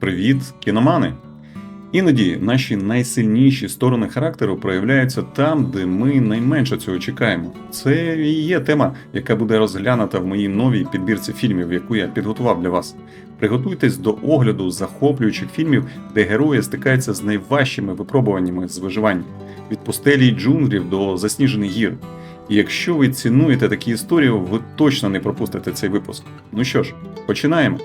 Привіт, кіномани! Іноді наші найсильніші сторони характеру проявляються там, де ми найменше цього чекаємо. Це і є тема, яка буде розглянута в моїй новій підбірці фільмів, яку я підготував для вас. Приготуйтесь до огляду захоплюючих фільмів, де герої стикаються з найважчими випробуваннями з виживання від пустелі джунглів до засніжених гір. І якщо ви цінуєте такі історії, ви точно не пропустите цей випуск. Ну що ж, починаємо.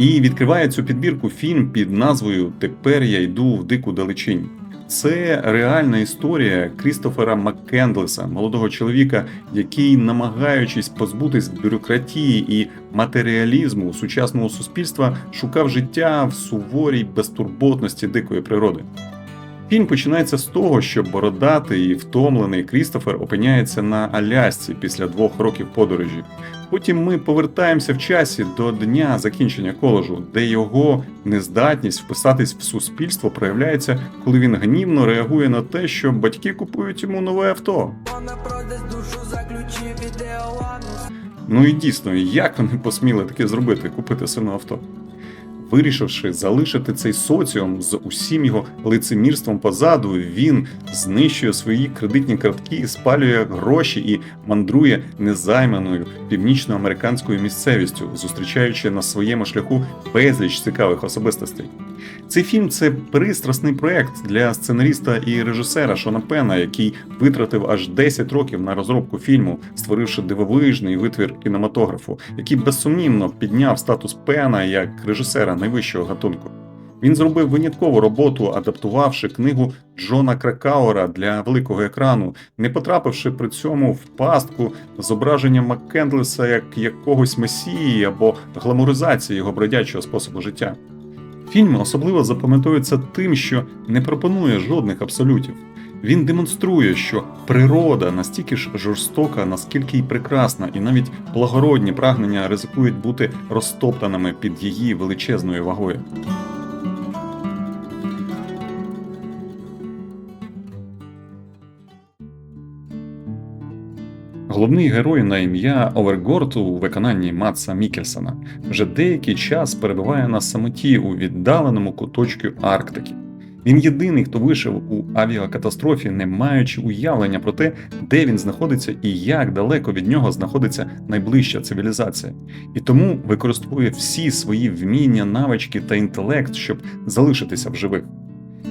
І відкриває цю підбірку фільм під назвою Тепер я йду в дику далечінь. Це реальна історія Крістофера Маккендлеса, молодого чоловіка, який, намагаючись позбутись бюрократії і матеріалізму сучасного суспільства, шукав життя в суворій безтурботності дикої природи. Фільм починається з того, що бородатий і втомлений Крістофер опиняється на Алясці після двох років подорожі. Потім ми повертаємося в часі до дня закінчення коледжу, де його нездатність вписатись в суспільство проявляється, коли він гнівно реагує на те, що батьки купують йому нове авто. Ну і дійсно, як вони посміли таке зробити, купити сину авто? Вирішивши залишити цей соціум з усім його лицемірством позаду, він знищує свої кредитні картки, спалює гроші і мандрує незайманою північноамериканською місцевістю, зустрічаючи на своєму шляху безліч цікавих особистостей. Цей фільм це пристрасний проект для сценаріста і режисера Шона Пена, який витратив аж 10 років на розробку фільму, створивши дивовижний витвір кінематографу, який безсумнівно підняв статус Пена як режисера найвищого гатунку. Він зробив виняткову роботу, адаптувавши книгу Джона Кракауера для великого екрану, не потрапивши при цьому в пастку зображення Маккендлеса як якогось месії або гламуризації його бродячого способу життя. Фільм особливо запам'ятовується тим, що не пропонує жодних абсолютів. Він демонструє, що природа настільки ж жорстока, наскільки й прекрасна, і навіть благородні прагнення ризикують бути розтоптаними під її величезною вагою. Головний герой на ім'я Овергорд у виконанні Матса Мікельсона вже деякий час перебуває на самоті у віддаленому куточку Арктики. Він єдиний, хто вижив у авіакатастрофі, не маючи уявлення про те, де він знаходиться і як далеко від нього знаходиться найближча цивілізація, і тому використовує всі свої вміння, навички та інтелект, щоб залишитися в живих.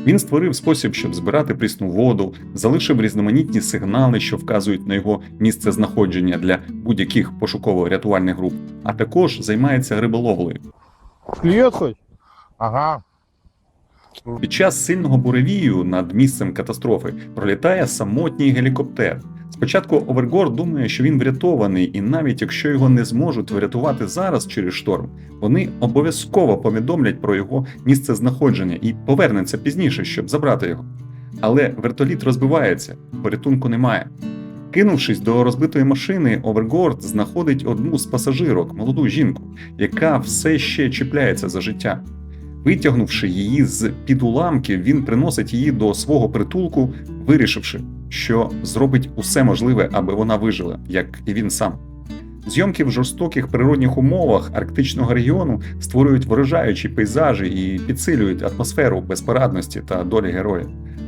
Він створив спосіб, щоб збирати прісну воду, залишив різноманітні сигнали, що вказують на його місце знаходження для будь-яких пошуково-рятувальних груп, а також займається риболовлею. Хоть? Ага. Під час сильного буревію над місцем катастрофи пролітає самотній гелікоптер. Спочатку Овергор думає, що він врятований, і навіть якщо його не зможуть врятувати зараз через шторм, вони обов'язково повідомлять про його місце знаходження і повернеться пізніше, щоб забрати його. Але вертоліт розбивається, порятунку немає. Кинувшись до розбитої машини, Овергорд знаходить одну з пасажирок, молоду жінку, яка все ще чіпляється за життя. Витягнувши її з під уламків, він приносить її до свого притулку, вирішивши, що зробить усе можливе, аби вона вижила, як і він сам. Зйомки в жорстоких природних умовах арктичного регіону створюють вражаючі пейзажі і підсилюють атмосферу безпорадності та долі героя.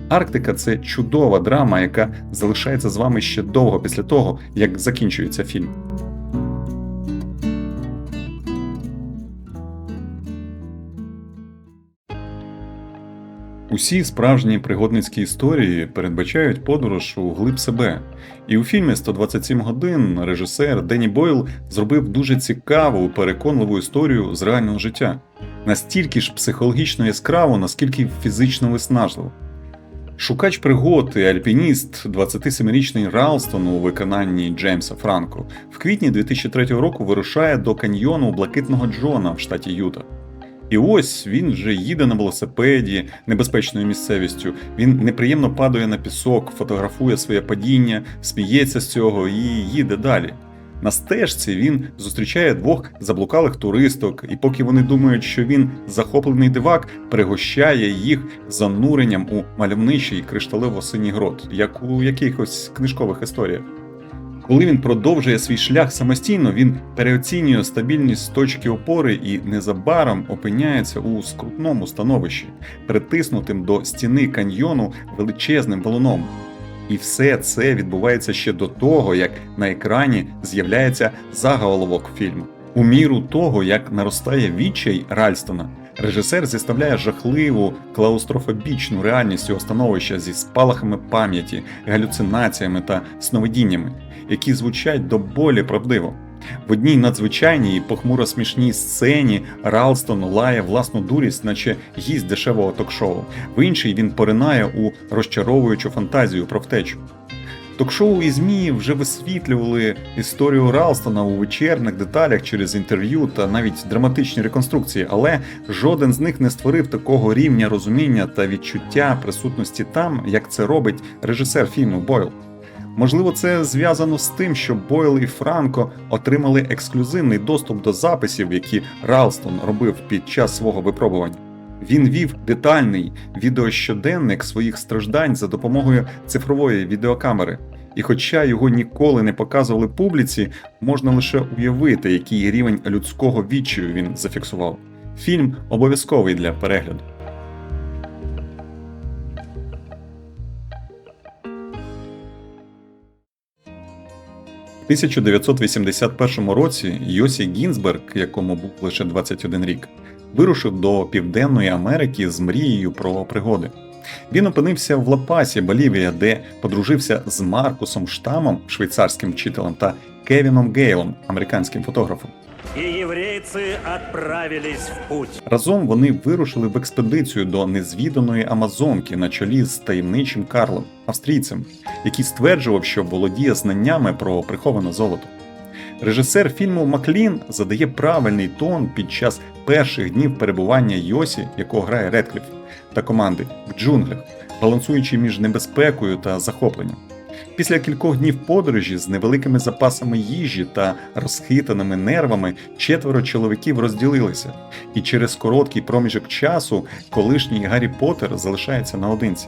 Арктика це чудова драма, яка залишається з вами ще довго після того, як закінчується фільм. Усі справжні пригодницькі історії передбачають подорож у глиб себе. І у фільмі «127 годин режисер Денні Бойл зробив дуже цікаву, переконливу історію з реального життя. Настільки ж психологічно яскраво, наскільки фізично виснажливо. Шукач пригод і альпініст, 27-річний Ралстон у виконанні Джеймса Франко, в квітні 2003 року вирушає до каньйону Блакитного Джона в штаті Юта. І ось він вже їде на велосипеді небезпечною місцевістю. Він неприємно падає на пісок, фотографує своє падіння, сміється з цього і їде далі. На стежці він зустрічає двох заблукалих туристок, і поки вони думають, що він захоплений дивак, пригощає їх зануренням у мальовничий кришталево-синій грот, як у якихось книжкових історіях. Коли він продовжує свій шлях самостійно, він переоцінює стабільність з точки опори і незабаром опиняється у скрутному становищі, притиснутим до стіни каньйону величезним валуном. І все це відбувається ще до того, як на екрані з'являється заголовок фільму. У міру того, як наростає відчай Ральстона, режисер зіставляє жахливу клаустрофобічну реальність цього становища зі спалахами пам'яті, галюцинаціями та сновидіннями, які звучать до болі правдиво. В одній надзвичайній похмуро смішній сцені Ралстон лає власну дурість, наче гість дешевого ток-шоу. В іншій він поринає у розчаровуючу фантазію про втечу. Ток-шоу і ЗМІ вже висвітлювали історію Ралстона у вечірних деталях через інтерв'ю та навіть драматичні реконструкції, але жоден з них не створив такого рівня розуміння та відчуття присутності там, як це робить режисер фільму Бойл. Можливо, це зв'язано з тим, що Бойл і Франко отримали ексклюзивний доступ до записів, які Ралстон робив під час свого випробування. Він вів детальний відеощоденник своїх страждань за допомогою цифрової відеокамери. І хоча його ніколи не показували публіці, можна лише уявити, який рівень людського відчаю він зафіксував. Фільм обов'язковий для перегляду. У 1981 році Йосі Гінзберг, якому був лише 21 рік, вирушив до Південної Америки з мрією про пригоди. Він опинився в Лапасі, Болівія, де подружився з Маркусом Штамом, швейцарським вчителем, та Кевіном Гейлом, американським фотографом. И еврейцы отправились в путь. Разом вони вирушили в експедицію до незвіданої Амазонки на чолі з таємничим Карлом, австрійцем, який стверджував, що володіє знаннями про приховане золото. Режисер фільму Маклін задає правильний тон під час перших днів перебування Йосі, якого грає Редкліф, та команди в джунглях, балансуючи між небезпекою та захопленням. Після кількох днів подорожі з невеликими запасами їжі та розхитаними нервами четверо чоловіків розділилися, і через короткий проміжок часу колишній Гаррі Поттер залишається наодинці.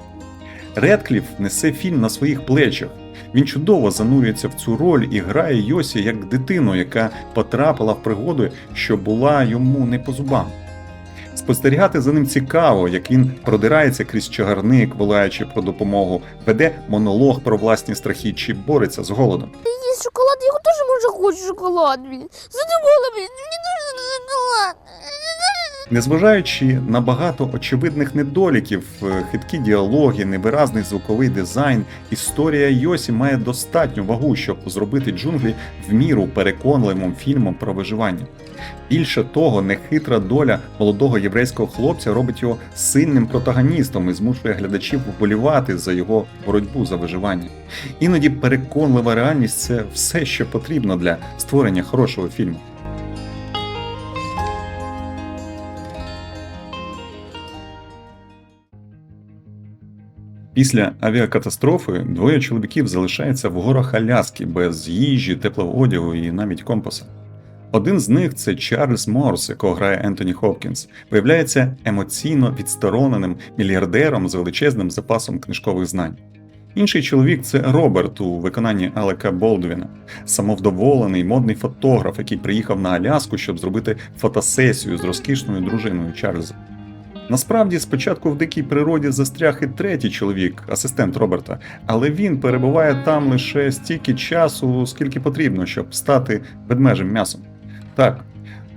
Редкліф несе фільм на своїх плечах. Він чудово занурюється в цю роль і грає Йосі як дитину, яка потрапила в пригоду, що була йому не по зубам. Спостерігати за ним цікаво, як він продирається крізь чагарник, волаючи про допомогу, веде монолог про власні страхи чи бореться з голодом. Есть шоколад, я тоже може хочу шоколад. Задумала, блин, мне нужен шоколад. Незважаючи на багато очевидних недоліків, е, хиткі діалоги, невиразний звуковий дизайн, історія Йосі має достатню вагу, щоб зробити джунглі в міру переконливим фільмом про виживання. Більше того, нехитра доля молодого єврейського хлопця робить його сильним протагоністом і змушує глядачів вболівати за його боротьбу за виживання. Іноді переконлива реальність це все, що потрібно для створення хорошого фільму. Після авіакатастрофи двоє чоловіків залишаються в горах Аляски без їжі, теплого одягу і навіть компаса. Один з них це Чарльз Морс, якого грає Ентоні Хопкінс, виявляється емоційно відстороненим мільярдером з величезним запасом книжкових знань. Інший чоловік це Роберт у виконанні Алека Болдвіна, самовдоволений модний фотограф, який приїхав на Аляску, щоб зробити фотосесію з розкішною дружиною Чарльза. Насправді, спочатку в дикій природі застряг і третій чоловік, асистент Роберта, але він перебуває там лише стільки часу, скільки потрібно, щоб стати ведмежим м'ясом. Так,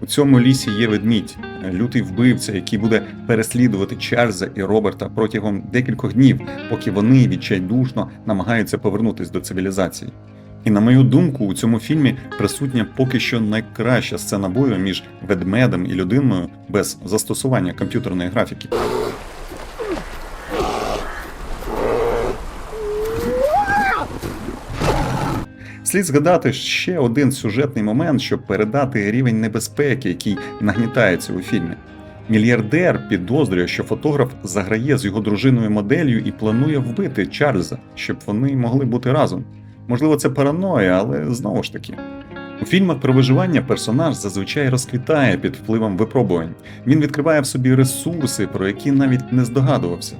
у цьому лісі є ведмідь, лютий вбивця, який буде переслідувати Чарльза і Роберта протягом декількох днів, поки вони відчайдушно намагаються повернутися до цивілізації. І на мою думку, у цьому фільмі присутня поки що найкраща сцена бою між ведмедем і людиною без застосування комп'ютерної графіки. Слід згадати ще один сюжетний момент, щоб передати рівень небезпеки, який нагнітається у фільмі. Мільярдер підозрює, що фотограф заграє з його дружиною моделлю і планує вбити Чарльза, щоб вони могли бути разом. Можливо, це параноя, але знову ж таки. У фільмах про виживання персонаж зазвичай розквітає під впливом випробувань. Він відкриває в собі ресурси, про які навіть не здогадувався.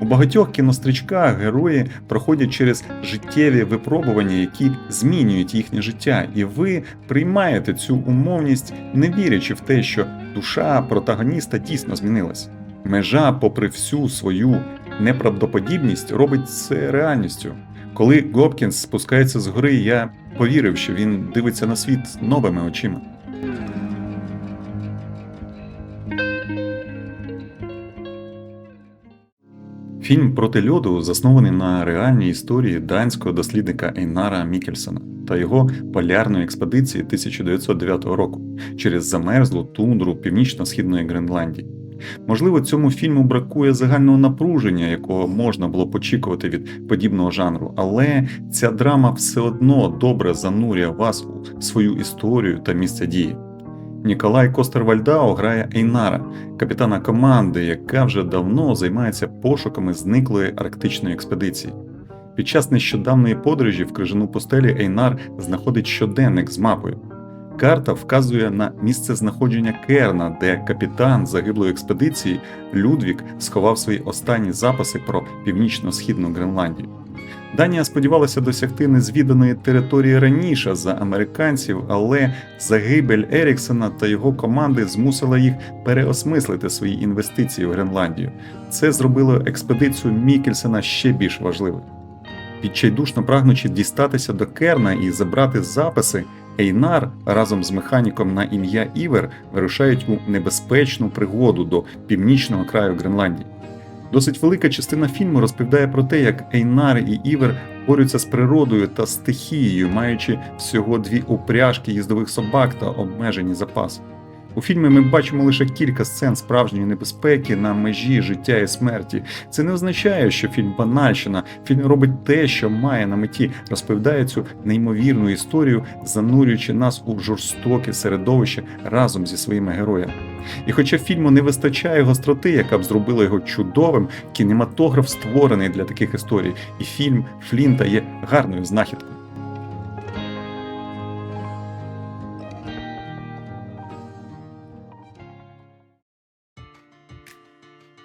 У багатьох кінострічках герої проходять через життєві випробування, які змінюють їхнє життя, і ви приймаєте цю умовність, не вірячи в те, що душа протагоніста дійсно змінилась. Межа, попри всю свою неправдоподібність, робить це реальністю. Коли Гопкінс спускається з гори, я повірив, що він дивиться на світ новими очима. Фільм проти льоду заснований на реальній історії данського дослідника Ейнара Мікельсона та його полярної експедиції 1909 року через замерзлу тундру північно-східної Гренландії. Можливо, цьому фільму бракує загального напруження, якого можна було б очікувати від подібного жанру, але ця драма все одно добре занурює вас у свою історію та місце дії. Ніколай Костер-Вальдао грає Ейнара, капітана команди, яка вже давно займається пошуками зниклої арктичної експедиції. Під час нещодавної подорожі в крижану постелі Ейнар знаходить щоденник з мапою. Карта вказує на місце знаходження Керна, де капітан загиблої експедиції Людвік сховав свої останні записи про північно-східну Гренландію. Данія сподівалася досягти незвіданої території раніше за американців, але загибель Еріксона та його команди змусила їх переосмислити свої інвестиції в Гренландію. Це зробило експедицію Мікельсена ще більш важливою. Відчайдушно прагнучи дістатися до Керна і забрати записи, Ейнар разом з механіком на ім'я Івер вирушають у небезпечну пригоду до північного краю Гренландії. Досить велика частина фільму розповідає про те, як Ейнар і Івер борються з природою та стихією, маючи всього дві упряжки їздових собак та обмежені запаси. У фільмі ми бачимо лише кілька сцен справжньої небезпеки на межі життя і смерті. Це не означає, що фільм банальщина. Фільм робить те, що має на меті, розповідає цю неймовірну історію, занурюючи нас у жорстоке середовище разом зі своїми героями. І хоча фільму не вистачає гостроти, яка б зробила його чудовим, кінематограф створений для таких історій, і фільм Флінта є гарною знахідкою.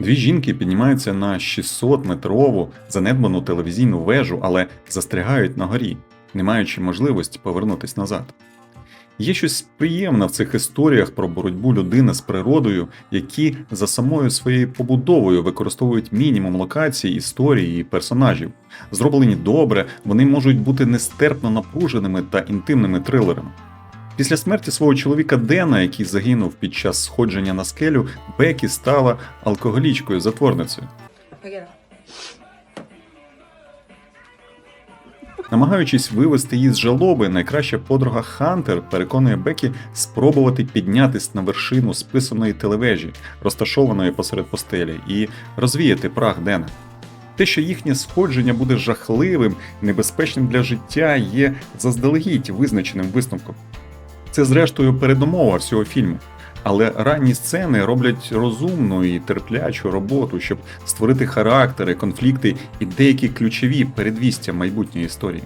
Дві жінки піднімаються на 600-метрову занедбану телевізійну вежу, але застрягають на горі, не маючи можливості повернутися назад. Є щось приємне в цих історіях про боротьбу людини з природою, які за самою своєю побудовою використовують мінімум локацій, історії і персонажів. Зроблені добре, вони можуть бути нестерпно напруженими та інтимними трилерами. Після смерті свого чоловіка Дена, який загинув під час сходження на скелю, Бекі стала алкоголічкою затворницею. Намагаючись вивести її з жалоби, найкраща подруга Хантер переконує Бекі спробувати піднятись на вершину списаної телевежі, розташованої посеред постелі, і розвіяти прах Дена. Те, що їхнє сходження буде жахливим, небезпечним для життя, є заздалегідь визначеним висновком. Це, зрештою, передумова всього фільму. Але ранні сцени роблять розумну і терплячу роботу, щоб створити характери, конфлікти і деякі ключові передвістя майбутньої історії.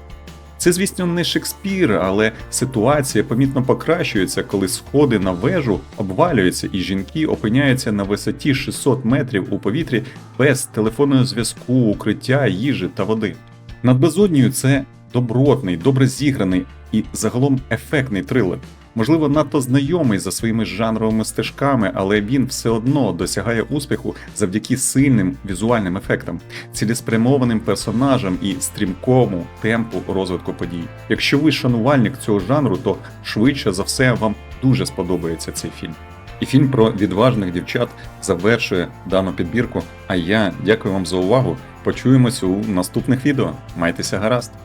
Це, звісно, не Шекспір, але ситуація помітно покращується, коли сходи на вежу обвалюються і жінки опиняються на висоті 600 метрів у повітрі без телефонного зв'язку, укриття, їжі та води. Над безоднею це добротний, добре зіграний і загалом ефектний трилер. Можливо, надто знайомий за своїми жанровими стежками, але він все одно досягає успіху завдяки сильним візуальним ефектам, цілеспрямованим персонажам і стрімкому темпу розвитку подій. Якщо ви шанувальник цього жанру, то швидше за все вам дуже сподобається цей фільм. І фільм про відважних дівчат завершує дану підбірку. А я дякую вам за увагу. Почуємося у наступних відео. Майтеся гаразд!